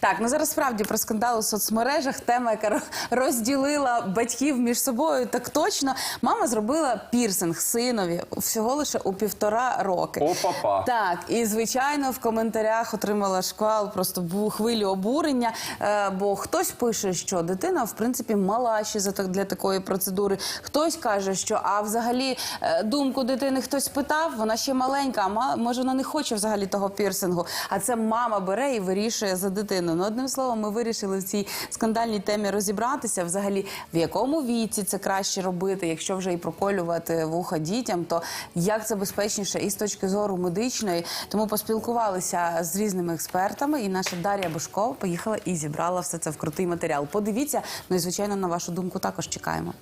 Так, ну зараз справді про скандал у соцмережах. Тема, яка розділила батьків між собою. Так точно мама зробила пірсинг синові всього лише у півтора роки. Опа-па. Так, і звичайно, в коментарях отримала шквал просто бу- хвилю обурення. е, Бо хтось пише, що дитина в принципі мала ще для такої процедури. Хтось каже, що а взагалі е, думку дитини хтось спитав, вона ще маленька, а може вона не хоче взагалі того пірсингу. А це мама бере і вирішує за дитину. Ну одним словом, ми вирішили в цій скандальній темі розібратися. Взагалі, в якому віці це краще робити, якщо вже і проколювати вуха дітям, то як це безпечніше і з точки зору медичної. Тому поспілкувалися з різними експертами, і наша Дар'я Бушко поїхала і зібрала все це в крутий матеріал. Подивіться, ну і звичайно, на вашу думку також чекаємо.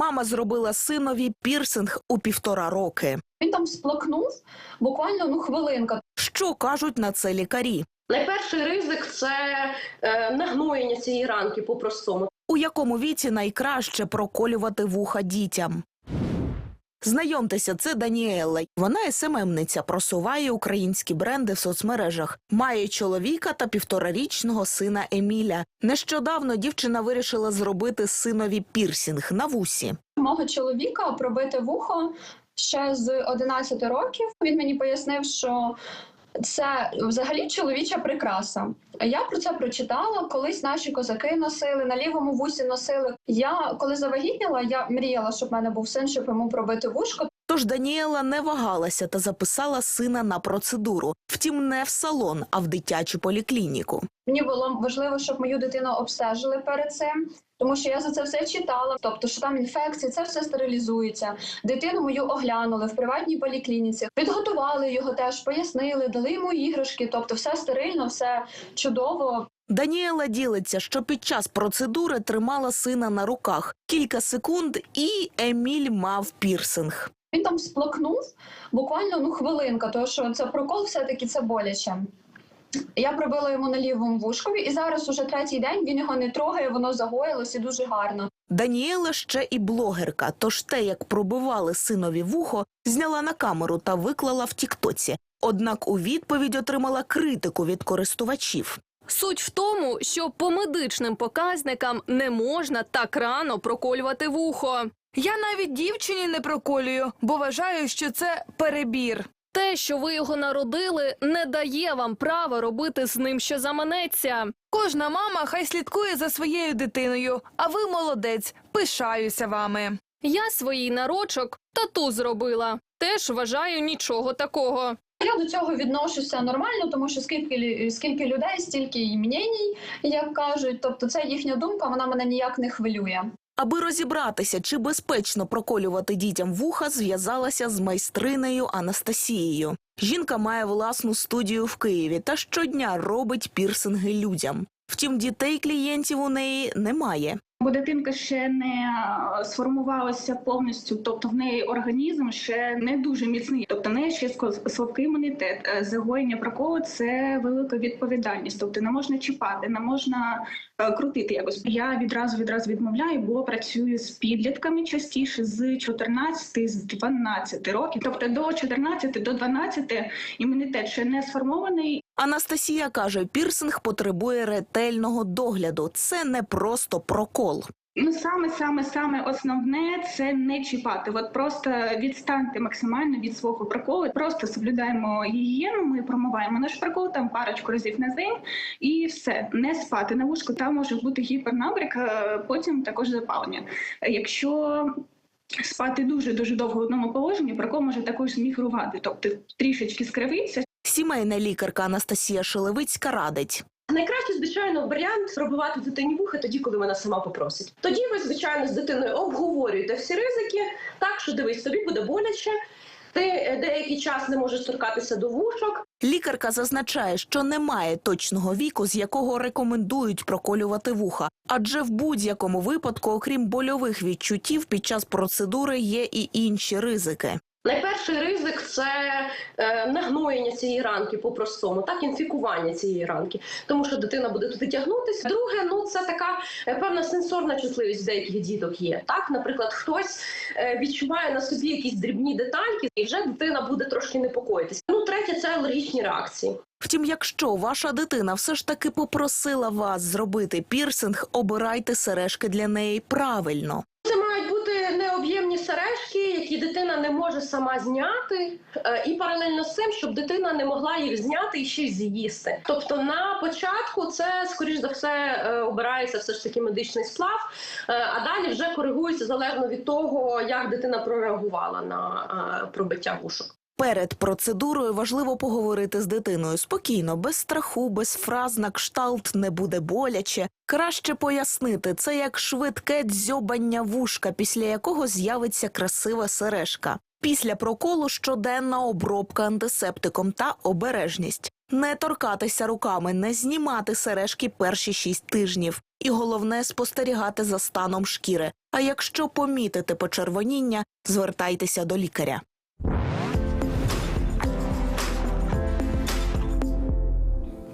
Мама зробила синові пірсинг у півтора роки. Він там сплакнув буквально ну хвилинка. Що кажуть на це лікарі? Найперший ризик це е, нагноєння цієї ранки по-простому. У якому віці найкраще проколювати вуха дітям? Знайомтеся, це Даніелла. Вона СММниця, просуває українські бренди в соцмережах. Має чоловіка та півторарічного сина Еміля. Нещодавно дівчина вирішила зробити синові пірсінг на вусі. Мого чоловіка пробити вухо ще з 11 років. Він мені пояснив, що це взагалі чоловіча прикраса. Я про це прочитала. Колись наші козаки носили на лівому вусі носили. Я коли завагітніла, я мріяла, щоб в мене був син, щоб йому пробити вушко. Тож Даніела не вагалася та записала сина на процедуру. Втім, не в салон, а в дитячу поліклініку. Мені було важливо, щоб мою дитину обстежили перед цим, тому що я за це все читала. Тобто, що там інфекції, це все стерилізується. Дитину мою оглянули в приватній поліклініці, підготували його теж, пояснили, дали йому іграшки. Тобто, все стерильно, все чудово. Даніела ділиться, що під час процедури тримала сина на руках кілька секунд, і Еміль мав пірсинг. Він там сплакнув буквально ну хвилинка, тому що це прокол, все таки це боляче. Я пробила йому на лівому вушкові, і зараз уже третій день він його не трогає, воно загоїлось і дуже гарно. Даніела ще і блогерка, тож те, як пробивали синові вухо, зняла на камеру та виклала в Тіктоці. Однак у відповідь отримала критику від користувачів. Суть в тому, що по медичним показникам не можна так рано проколювати вухо. Я навіть дівчині не проколюю, бо вважаю, що це перебір. Те, що ви його народили, не дає вам права робити з ним, що заманеться. Кожна мама хай слідкує за своєю дитиною, а ви молодець, пишаюся вами. Я своїй нарочок тату зробила. Теж вважаю нічого такого. Я до цього відношуся нормально, тому що скільки скільки людей, стільки і мнєній, як кажуть. Тобто, це їхня думка, вона мене ніяк не хвилює. Аби розібратися, чи безпечно проколювати дітям вуха, зв'язалася з майстринею Анастасією. Жінка має власну студію в Києві та щодня робить пірсинги людям. Втім, дітей клієнтів у неї немає. Бо дитинка ще не е, сформувалася повністю, тобто в неї організм ще не дуже міцний. Тобто в неї ще слабкий імунітет. Е, Загоєння проколу це велика відповідальність. Тобто не можна чіпати, не можна крутити якось. Я відразу відразу відмовляю, бо працюю з підлітками частіше з 14, з 12 років. Тобто до 14, до 12 імунітет ще не сформований, Анастасія каже, пірсинг потребує ретельного догляду. Це не просто прокол. Ну, саме, саме, саме основне це не чіпати. От просто відстаньте максимально від свого проколу. Просто соблюдаємо гігієну. Ми промиваємо наш прокол там парочку разів на день, і все не спати на вушку. Там може бути гіпернабрик, е, потім також запалення. Якщо спати дуже дуже довго в одному положенні, прокол може також змігрувати, тобто трішечки скривиться. Сімейна лікарка Анастасія Шелевицька радить. Найкраще, звичайно, варіант пробувати дитині вуха тоді, коли вона сама попросить. Тоді ви, звичайно, з дитиною обговорюєте всі ризики. Так що дивись, тобі буде боляче. Ти е, деякий час не можеш торкатися до вушок. Лікарка зазначає, що немає точного віку, з якого рекомендують проколювати вуха, адже в будь-якому випадку, окрім больових відчуттів, під час процедури є і інші ризики. Найперший ризик це е, нагноєння цієї ранки по-простому, так інфікування цієї ранки, тому що дитина буде туди тягнутися. Друге, ну це така е, певна сенсорна чутливість в деяких діток є. Так, наприклад, хтось е, відчуває на собі якісь дрібні детальки, і вже дитина буде трошки непокоїтися. Ну, третє це алергічні реакції. Втім, якщо ваша дитина все ж таки попросила вас зробити пірсинг, обирайте сережки для неї правильно. Мають сережки, які дитина не може сама зняти, е, і паралельно з цим, щоб дитина не могла їх зняти і ще й з'їсти. Тобто, на початку це скоріш за все е, обирається все ж таки медичний сплав, е, а далі вже коригується залежно від того, як дитина прореагувала на пробиття вушок. Перед процедурою важливо поговорити з дитиною спокійно, без страху, без фраз на кшталт не буде боляче. Краще пояснити це як швидке дзьобання вушка, після якого з'явиться красива сережка. Після проколу щоденна обробка антисептиком та обережність. Не торкатися руками, не знімати сережки перші шість тижнів. І головне спостерігати за станом шкіри. А якщо помітите почервоніння, звертайтеся до лікаря.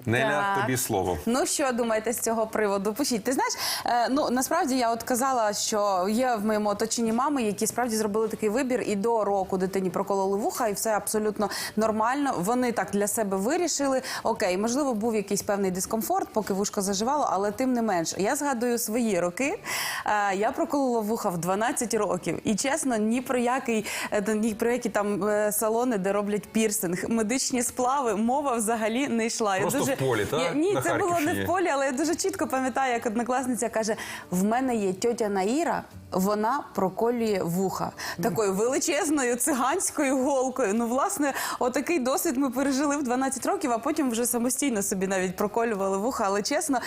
Неля, Так. тобі слово. Ну що думаєте з цього приводу? Пишіть. Ти знаєш, е, ну насправді я от казала, що є в моєму оточенні мами, які справді зробили такий вибір, і до року дитині прокололи вуха, і все абсолютно нормально. Вони так для себе вирішили. Окей, можливо, був якийсь певний дискомфорт, поки вушко заживало, але тим не менш, я згадую свої роки. Е, Я проколола вуха в 12 років, і чесно, ні про який е, ні про які там е, салони, де роблять пірсинг, медичні сплави, мова взагалі не йшла. Просто в полі, та? Ні, це було не в полі, але я дуже чітко пам'ятаю, як однокласниця каже: в мене є тьотя Наїра, вона проколює вуха такою величезною циганською голкою. Ну, власне, отакий досвід ми пережили в 12 років, а потім вже самостійно собі навіть проколювали вуха. Але чесно,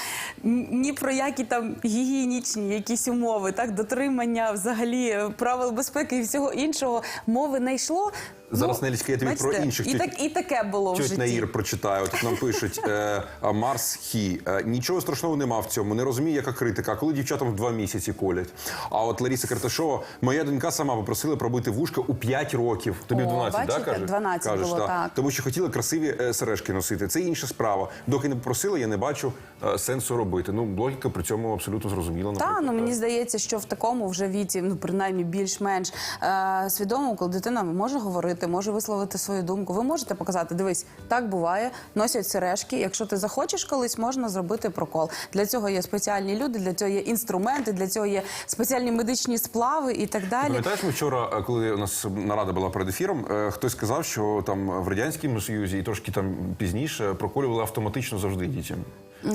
ні про які там гігієнічні якісь умови, так дотримання взагалі е, правил безпеки і всього іншого мови не йшло. Зараз, Нелічка, я тобі про інших і так і таке було в Чуть житті. Наїр прочитаю. Тут нам пишуть е, Марс Хі. Е, нічого страшного нема в цьому. Не розумію, яка критика. Коли дівчатам в два місяці колять. А от Лариса Карташова, моя донька сама попросила пробити вушка у 5 років. Тобі О, в 12, бачите, да, каже? 12 Кажеш, було, та. так. Тому що хотіла красиві е, сережки носити. Це інша справа. Доки не попросила, я не бачу сенсу робити. Ну, логіка при цьому абсолютно зрозуміла. Та ну мені здається, що в такому вже віці, ну принаймні більш-менш е, свідомо, коли дитина може говорити, може висловити свою думку. Ви можете показати, дивись, так буває, носять сережки. Якщо ти захочеш колись, можна зробити прокол. Для цього є спеціальні люди, для цього є інструменти, для цього є спеціальні медичні сплави і так далі. Пам'ятаєш, ми вчора, е, коли у нас нарада була перед ефіром, е, хтось сказав, що там в радянському союзі і трошки там пізніше проколювали автоматично завжди дітям. Е,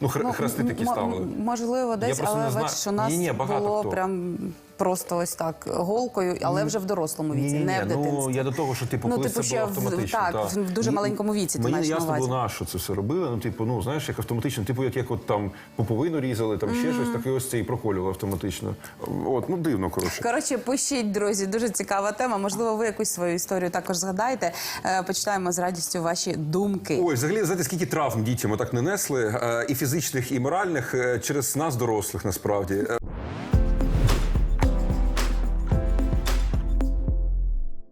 ну, хр- хрести такі ставили. Можливо, десь, але бачиш, у нас було прям просто ось так голкою, але вже в дорослому віці, не в дитинстві. Ну, я до того, що типу, Ну, коли типу, це було в- автоматично. так, та. в дуже маленькому віці ти Мені маєш не на ясно увазі. було, на що це все робили. Ну, типу, ну, знаєш, як автоматично, типу, як, як от там пуповину різали, там ще щось таке, ось це і проколювали автоматично. От, ну дивно, коротше. Коротше, пишіть, друзі, дуже цікава тема. Можливо, ви якусь свою історію також згадаєте. Е, Почитаємо з радістю ваші думки. Ой, взагалі, знаєте, скільки травм дітям отак не несли, е, і фізичних, і моральних е, через нас, дорослих, насправді. Е,